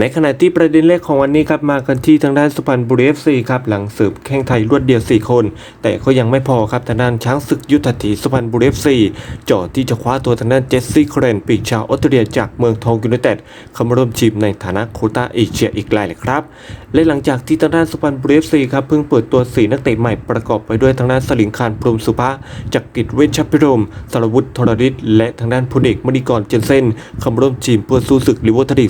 ในขณะที่ประเด็นแรกของวันนี้ครับมากันที่ทางด้านสุพรรณบุรีเอฟซีครับหลังสืบแข่งไทยรวดเดียว 4 คน แต่ก็ยังไม่พอครับทางด้านช้างศึกยุทธถีสุพรรณบุรีเอฟซีจ่อที่จะคว้าตัวทางด้านเจสซี่เครนปีกชาวออสเตรเลียจากเมืองทองยูไนเต็ดเข้ามาร่วมทีมในฐานะโคต้าเอเชียอีกรายเลยครับ และหลังจากที่ทางด้านสุพรรณบุรีเอฟซีครับเพิ่งเปิดตัว 4 นักเตะใหม่ประกอบไปด้วยทางด้านสลิงคารพรมสุภาจักริดเวชชพิรมสรวุฒิธรริศและทางด้านพลเอกมณีกรเจนเซนเข้ามาร่วมทีมเพื่อสู้ศึกลิเวอร์พูล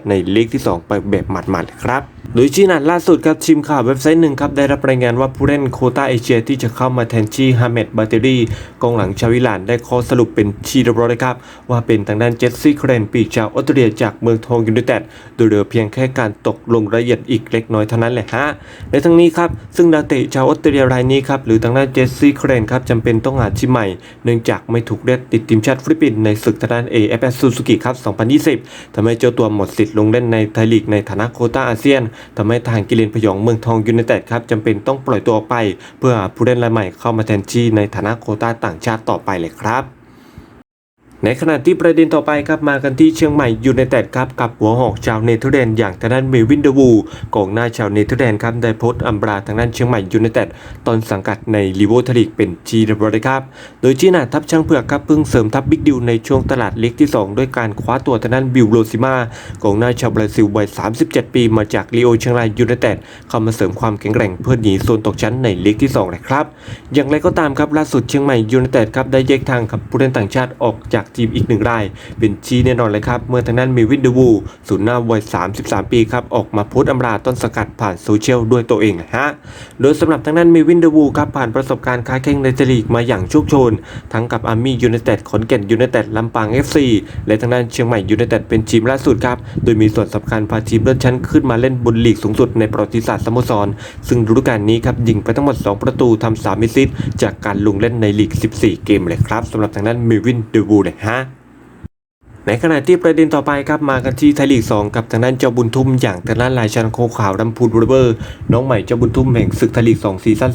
2028ในเลกที่ 2 ไปแบบหมัดๆเลยครับโดยชี้นัดล่าสุดครับทีมข่าวเว็บไซต์หนึ่งครับได้รับรายงานว่าผู้เล่นโคต้าเอเชียที่จะเข้ามาแทนที่ฮาเมดบาเตอรี่กองหลังชาวอิหร่านได้ข้อสรุปเป็นทีเรียบร้อยแล้วครับ ว่าเป็นทางด้านเจสซี่เครนปีกชาวออสเตรเลียจากเมืองทองยูไนเต็ดโดยเหลือเพียงแค่การตกลงรายละเอียดอีกเล็กน้อยเท่านั้นแหละฮะในทั้งนี้ครับซึ่งดาวเตะชาวออสเตรเลียรายนี้ครับหรือทางด้านเจสซี่เครนครับจำเป็นต้องหาที่ใหม่ เนื่องจากไม่ถูกเรียกติดทีมชาติฟิลิปปินส์ในศึกทางด้าน AFS Suzuki ครับ2020ทำให้เจ้าตัวหมดสิทธิ์ลงเล่นในไทยลีกในฐานะโคตาอาเซียนทำให้ทางกิเลนพยองเมืองทองยูไนเต็ดครับจำเป็นต้องปล่อยตัวออกไป เพื่อผู้เล่นรายใหม่เข้ามาแทนที่ในฐานะโคต้าต่างชาติต่อไปเลยครับ ในขณะที่ประเด็นต่อไปครับมากันที่เชียงใหม่ยูไนเต็ดครับกับหัวหอกชาวเนเธอร์แลนด์อย่างทางด้านเมวินเดวูกองหน้าชาวเนเธอร์แลนด์ครับได้โพสต์อัมบราทางด้านเชียงใหม่ยูไนเต็ดตอนสังกัดในลีโวทลีกเป็นทีเรียบร้อยครับโดยจีน่าทัพช่างเผือกครับเพิ่งเสริมทัพบิ๊กดิวในช่วงตลาดเล็กที่ 2 ด้วยการคว้าตัวทางด้านบิลโรซิมากองหน้าชาวบราซิลวัย 37 ปีมาจากลีโอเชียงรายยูไนเต็ดเข้ามาเสริมความแข็งแกร่งเพื่อหนีโซนตกชั้นในเล็กที่2เลยครับอย่างไรก็ตามครับล่าสุดเชียงใหม่ยูไนเต็ดครับได้แยกทางกับผู้เล่นต่างชาติออกจากทีมอีกหนึ่งราย เป็นชี้แน่นอนเลยครับ เมื่อทางด้นมีวินเดวูศูนย์หน้าวัย 33 ปีครับ ออกมาโพสต์อำลาต้นสกัดผ่านโซเชียลด้วยตัวเองฮะ โดยสำหรับทางด้นมีวินเดวูครับผ่านประสบการณ์ค้าแข่งในเจลีกมาอย่างโชคโชน ทั้งกับอาร์มี่ยูไนเต็ดขอนแก่นยูไนเต็ดลำปาง FC และทางด้านเชียงใหม่ยูไนเต็ดเป็นทีมล่าสุดครับ โดยมีส่วนสำคัญพาทีมเลื่อนชั้นขึ้นมาเล่นบนลีกสูงสุดในประวัติศาสตร์สโมสร ซึ่งฤดูกาลนี้ครับยิงไปทั้งหมด 2 ประตูทำ3มิสซิสจากการลงเล่นในลีก 14 เกมเลยครับสำหรับทางด้านมิวินเดวูเลยฮะ ในขณะที่ประเด็นต่อไปครับมากันที่ไทยลีก 2 กับทางด้านเจ้าบุญทุ่มอย่างทางด้านลายชันโคขาวลำพูนบริเวอร์ น้องใหม่เจ้าบุญทุ่มแห่งศึกไทยลีก 2 ซีซั่น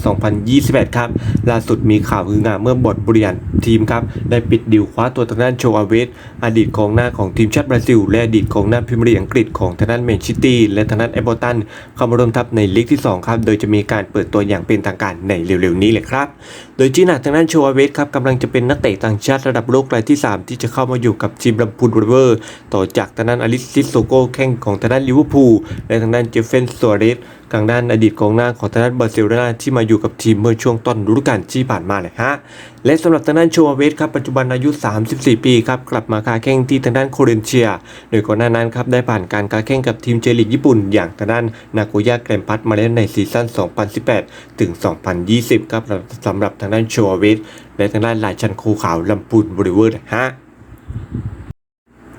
2021 ครับ ล่าสุดมีข่าวฮืองาเมื่อบอร์ดบริหารทีมครับ ได้ปิดดิวคว้าตัวทางด้านโชอาเวสอดีตกองหน้าของทีมชาติบราซิล และอดีตกองหน้าพรีเมียร์ลีกอังกฤษของทางด้านแมนเชสเตอร์และทางด้านเอเบอร์ตันเข้ามาร่วมทัพในลีกที่ 2 ครับ โดยจะมีการเปิดตัวอย่างเป็นทางการในเร็วๆนี้เลยครับ โดยจีน่าทางด้านโชอาเวสครับกำลังจะเป็นนักเตะต่างชาติระดับโลกรายที่ 3 ที่จะเข้ามาอยู่กับทีมลำพูนบริเวอร์ ต่อจากทางด้านอลิสซิสโซโกแข่งของทางด้านลิเวอร์พูลและทางด้านเจฟเฟนสัวเรสทางด้านอดีตกองหน้าของทางด้านบาร์เซโลนาที่มาอยู่กับทีมเมื่อช่วงต้นฤดูกาลที่ผ่านมาเลยฮะ และสำหรับทางด้านโชอาเวสครับปัจจุบันอายุ 34 ปีครับกลับมาค้าแข่งที่ทางด้านโคเรนเชีย โดยก่อนหน้านั้นครับได้ผ่านการค้าแข่งกับทีมเจลีกญี่ปุ่น อย่างทางด้านนาโกย่าแกรมพัทมาแล้วในซีซั่น 2018 ถึง 2020 ครับสำหรับทางด้านโชอาเวสและทางด้านลายชันโคขาวลำปูนบริเวอร์ฮะ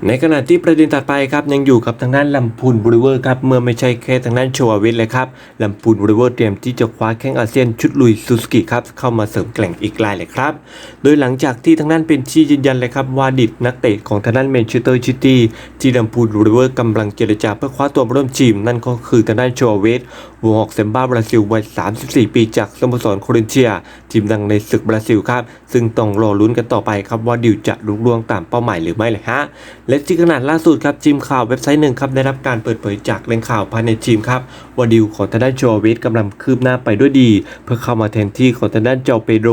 ในขณะที่ประเด็นถัดไปครับยังอยู่กับทางด้านลำพูนบริเวอร์ครับเมื่อไม่ใช่แค่ทางด้านโชวาวิทเลยครับลำพูนบริเวอร์เตรียมที่จะคว้าแข้งอาเซียนชุดลุยซูซูกิครับเข้ามาเสริมแกล่งอีกรายเลยครับ โดยหลังจากที่ทางด้านเป็นชี้ยืนยันเลยครับว่าดิดนักเตะของทางด้านแมนเชสเตอร์ซิตี้ที่ลำพูนบริเวอร์กำลังเจรจาเพื่อคว้าตัวร่วมทีมนั่นก็คือทางด้านโชวาวิทหัวหอกเซมบ้าบราซิลวัย 34 ปีจากสโมสรโครินเชีย ทีมดังในศึกบราซิลครับซึ่งต้องรอลุ้นกันต่อไปครับว่าดิวจะลุล่วงตามเป้าหมายหรือไม่เลยฮะและที่ขนาดล่าสุดครับทีมข่าวเว็บไซต์หนึ่งครับได้รับการเปิดเผยจากแหล่งข่าวภายในทีมครับว่าดิวของทางด้านโจวิทกำลังคืบหน้าไปด้วยดี เพื่อเข้ามาแทนที่ของทางด้านเจ้าเปโด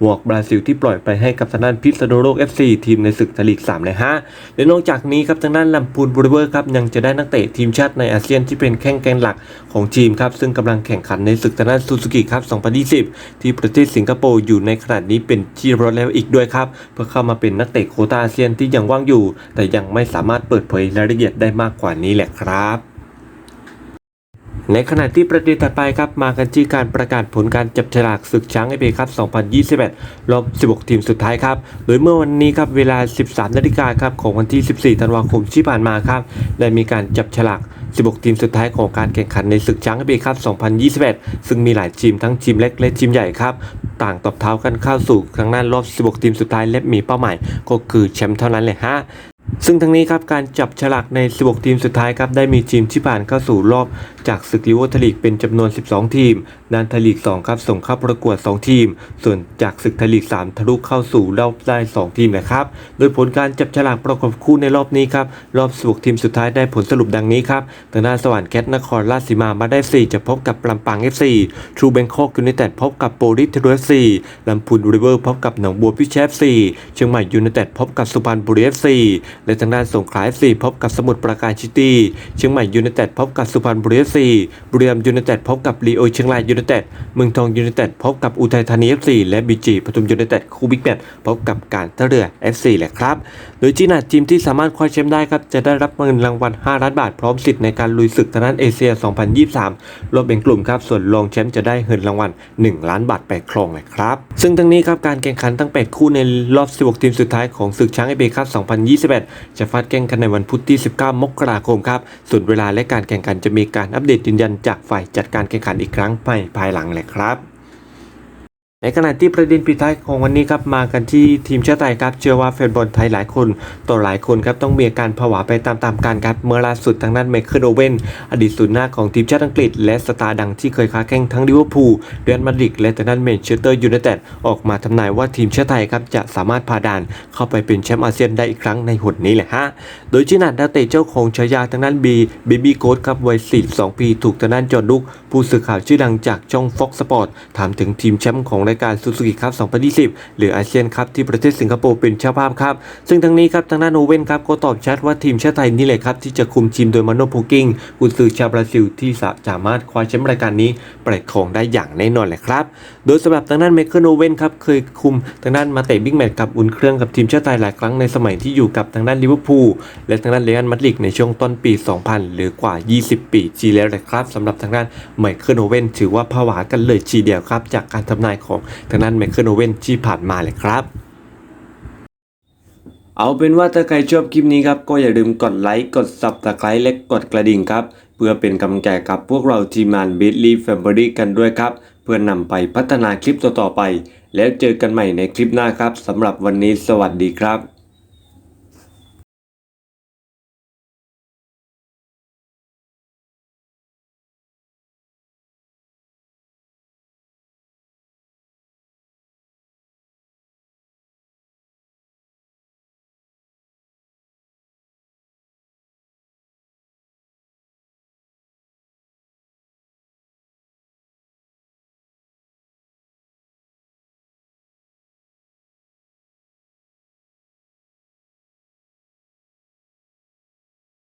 หัวอกบราซิลที่ปล่อยไปให้กับทางด้านพิษณุโลก FC ทีมในศึกไทยลีก3เลยฮะและนอกจากนี้ครับทางด้านลำพูนบริเวอร์ครับยังจะได้นักเตะทีมชาติในอาเซียนที่เป็นแข้งแกนหลักของทีมครับซึ่งกำลังแข่งขันในศึกทางด้านซูซูกิครับ2020 ที่ประเทศสิงคโปร์อยู่ในขณะนี้เป็นที่เรียอแล้วอีกด้วยครับเพื่อเข้ามาเป็นนักเตะโคต้าอาเซียนที่ยังว่างอยู่แต่ยังไม่สามารถเปิดเผยรายละเอียดได้มากกว่านี้แหละครับ ในขณะที่ประเด็นถัดไปครับมากันที่การประกาศผลการจับฉลากศึกช้างไอเปครับ 2021 รอบ 16 ทีมสุดท้ายครับ โดยเมื่อวันนี้ครับเวลา 13 นาฬิกาครับของวันที่ 14 ธันวาคมที่ผ่านมาครับ ได้มีการจับฉลาก16 ทีมสุดท้ายของการแข่งขันในศึกช้างเบครับ 2021 ซึ่งมีหลายทีมทั้งทีมเล็กและทีมใหญ่ครับ ต่างตบเท้ากันเข้าสู่ครั้งหน้ารอบ 16 ทีมสุดท้ายและมีเป้าหมายก็คือแชมป์เท่านั้นเลยฮะ ซึ่งทั้งนี้ครับการจับฉลากใน 16 ทีมสุดท้ายครับได้มีทีมที่ผ่านเข้าสู่รอบจากศึกลิเวอร์ทลีกเป็นจำนวน 12 ทีมด้านทลีก 2 ครับ ส่งเข้าประกวด 2 ทีม ส่วนจากศึกทลีก 3 ทะลุเข้าสู่รอบได้ 2 ทีมนะครับ โดยผลการจับฉลากประกบคู่ในรอบนี้ครับ รอบ16ทีมสุดท้ายได้ผลสรุปดังนี้ครับทางด้านสวรรค์แคทนครราชสีมามาได้ 4 จะพบกับลำปาง FC ทรูเบงคอกยูไนเต็ดพบกับโปลิสเทโรซีลำพูนริเวอร์พบกับหนองบัวพิเชฟซีเชียงใหม่ยูไนเต็ดพบกับสุพรรณบุรี FC และทางด้านสงขลา FC พบกับสมุทรปราการซิตี้เชียงใหม่ยูไนเต็ดพบกับสุพรรณบุรี FC บุรีรัมย์ยูไนเต็ดพบกับลีโอเชียงรายยูไนเต็ดเมืองทองยูไนเต็ดพบกับอุทัยธานี FC และบีจีปทุมยูไนเต็ดคู่บิ๊กแมตช์พบกับการท่าเรือ FC แหละครับ โดยจีน่าทีมที่สามารถคว้าแชมป์ได้ครับ จะได้รับเงินรางวัล 5 ล้านบาท พร้อมสิทธิ์ในการลุยศึกทางด้านเอเชีย 2023 รวมเป็นกลุ่มครับ ส่วนรองแชมป์จะได้เงินรางวัล 1 ล้านบาทไปครองเลยครับ ซึ่งทั้งนี้ครับการแข่งขันตั้ง 8 คู่ในรอบ 16 ทีมสุดท้ายของศึกช้างเอเบครับ2021 จะฟาดแข่งกันในวันพุธที่ 19 มกราคมครับส่วนเวลาและการแข่งขันจะมีการอัปเดตยืนยันจากฝ่ายจัดการแข่งขันอีกครั้งภายภายหลังแหละครับ ในขณะที่ประเด็นปิดท้ายของวันนี้ครับมากันที่ทีมชาติไทยครับเชื่อว่าแฟนบอลไทยหลายคนต่อหลายคนครับต้องมีอาการผวาไปตามๆกันครับเมื่อล่าสุดทางด้านไมเคิลโอเวนอดีตศูนย์หน้าของทีมชาติอังกฤษ และสตาร์ดังที่เคยค้าแข่งทั้งลิเวอร์พูลเรอัลมาดริดและทางด้านแมนเชสเตอร์ยูไนเต็ดออกมาทำนายว่าทีมชาติไทยครับจะสามารถพาด่านเข้าไปเป็นแชมป์อาเซียนได้อีกครั้งในหนนี้แหละฮะโดยจินัดดาเตะเจ้าของฉายาทางด้านบีเบบี้โกดครับวัย 42 ปี ถูกทางด้านจอร์นลุกผู้สื่อข่าวชื่อดังจากช่อง Fox Sport ถามถึงทีมแชมป์ของรายการซูซูกิครับ2020 หรืออาเซียนครับที่ประเทศสิงคโปร์เป็นเจ้าภาพครับ ซึ่งทั้งนี้ครับทางด้านโอเว่นครับก็ตอบชัดว่าทีมชาติไทยนี่แหละครับที่จะคุมทีมโดยมาโนโพกิ้งกุนซือชาวบราซิลที่สามารถคว้าแชมป์รายการนี้ไปครองได้อย่างแน่นอนแหละครับ โดยสำหรับทางด้านไมเคิลโอเว่นครับเคยคุมทางด้านมาเตะบิ๊กแมตช์กับอุ่นเครื่องกับทีมชาติไทยหลายครั้งในสมัยที่อยู่กับทางด้านลิเวอร์พูลและทางด้านเรอัลมาดริดในช่วงต้นปี 2000 หรือกว่า 20 ปีทีแล้วแหละครับสำหรับทางด้านไมเคิลโอเว่นถือว่าผวากันเลยทีเดียวครับ จากการทำนายของทางด้านไมเคิลโอเว่นที่ผ่านมาเลยครับ เอาเป็นว่าถ้าใครชอบคลิปนี้ครับก็อย่าลืมกดไลค์กด subscribe และกดกระดิ่งครับ เพื่อเป็นกำลังใจกับพวกเราทีมงาน b i t l y Family กันด้วยครับ เพื่อนำไปพัฒนาคลิปต่อๆไป แล้วเจอกันใหม่ในคลิปหน้าครับสำหรับวันนี้สวัสดีครับ